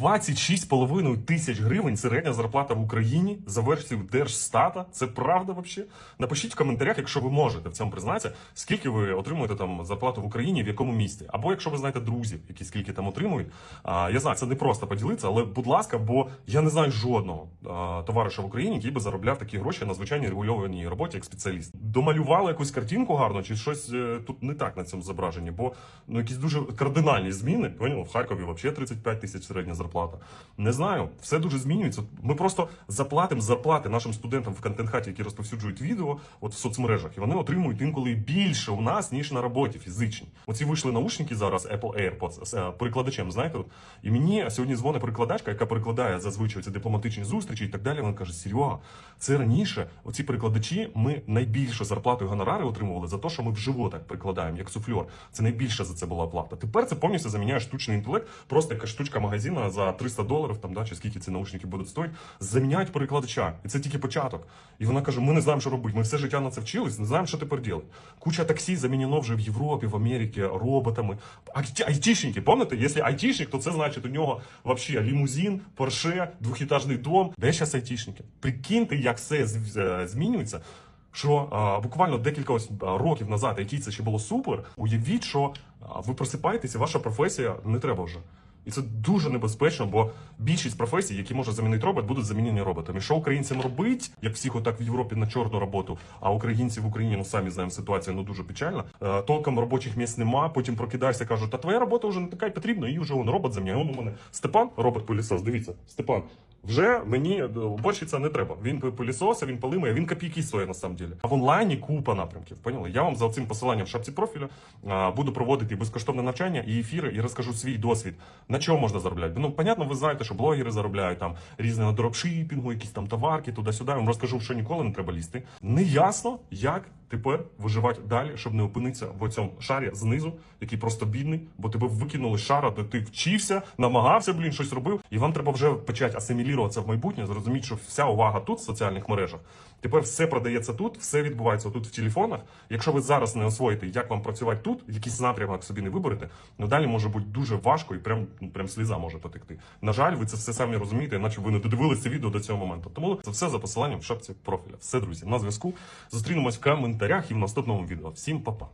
26,5 тисяч гривень середня зарплата в Україні за версією Держстата. Це правда взагалі? Напишіть в коментарях, якщо ви можете в цьому признатися, скільки ви отримуєте там зарплату в Україні, в якому місті. Або якщо ви знаєте друзів, які скільки там отримують. А, я знаю, це не просто поділитися, але будь ласка, бо я не знаю жодного а, товариша в Україні, який би заробляв такі гроші на звичайній регульованій роботі як спеціаліст. Домалювали якусь картинку гарно, чи щось е, тут не так на цьому зображенні, бо ну якісь дуже кардинальні зміни. Поняв? В Харкові взагалі 35 тисяч середня зарплата. Не знаю, все дуже змінюється. Ми просто заплатимо зарплати нашим студентам в контент-хаті, які розповсюджують відео от в соцмережах, і вони отримують інколи більше у нас, ніж на роботі фізичні. Оці вийшли наушники зараз, Apple AirPods з е, перекладачем, знаєте, от. і мені сьогодні дзвонить перекладачка, яка перекладає зазвичай ці дипломатичні зустрічі і так далі. Вона каже: Серега, це раніше оці перекладачі ми найбільше зарплату і гонорари отримували за те, що ми вживо так перекладаємо, як суфльор. Це найбільше за це була оплата. Тепер це повністю заміняє штучний інтелект, просто якась штучка магазина за 300 доларів, там да, чи скільки ці наушники будуть стоїти, заміняють перекладача. І це тільки початок. І вона каже: ми не знаємо, що робити. Ми все життя на це вчились, не знаємо, що тепер робити. Куча таксі замінено вже в Європі, в Америці роботами. Айті- Айтішники, пам'ятаєте? Якщо айтішник, то це значить у нього вообще лімузин, порше, двохітажний дом. Де зараз айтішники? Прикиньте, як все е, змінюється. Що а, буквально декілька ось, років назад IT це ще було супер. Уявіть, що ви просипаєтеся, ваша професія не треба вже. І це дуже небезпечно, бо більшість професій, які може замінити робот, будуть замінені роботами. Що українцям робить, як всіх отак в Європі на чорну роботу, а українці в Україні, ну самі знаємо, ситуація ну дуже печальна. Е, толком робочих місць нема. Потім прокидаєшся, кажуть, та твоя робота вже не така й потрібна, і вже он робот заміняє. Он у мене Степан, робот пилісос. Дивіться, Степан. Вже мені е, уборщиця не треба. Він пилісоса, він полимає, він копійки стоїть на. А в онлайні купа напрямків. Поняли? Я вам за цим посиланням в шапці профілю буду проводити безкоштовне навчання і ефіри, і розкажу свій досвід. На чому можна заробляти? Ну, понятно, ви знаєте, що блогери заробляють там різне на дропшипінгу, якісь там товарки, туди-сюди. Я вам розкажу, що ніколи не треба лізти. Не ясно, як тепер виживати далі, щоб не опинитися в цьому шарі знизу, який просто бідний, бо тебе викинули з шара, де ти вчився, намагався, блін, щось робив, і вам треба вже почати асиміліруватися в майбутнє, зрозуміти, що вся увага тут в соціальних мережах. Тепер все продається тут, все відбувається тут в телефонах. Якщо ви зараз не освоїте, як вам працювати тут, якийсь напрямок собі не виберете, ну далі може бути дуже важко і прям, ну, прям сліза може потекти. На жаль, ви це все самі розумієте, наче ви не додивилися відео до цього моменту. Тому це все за посиланням в шапці профіля. Все, друзі, на зв'язку. Зустрінемось в коментарях і в наступному відео. Всім па-па.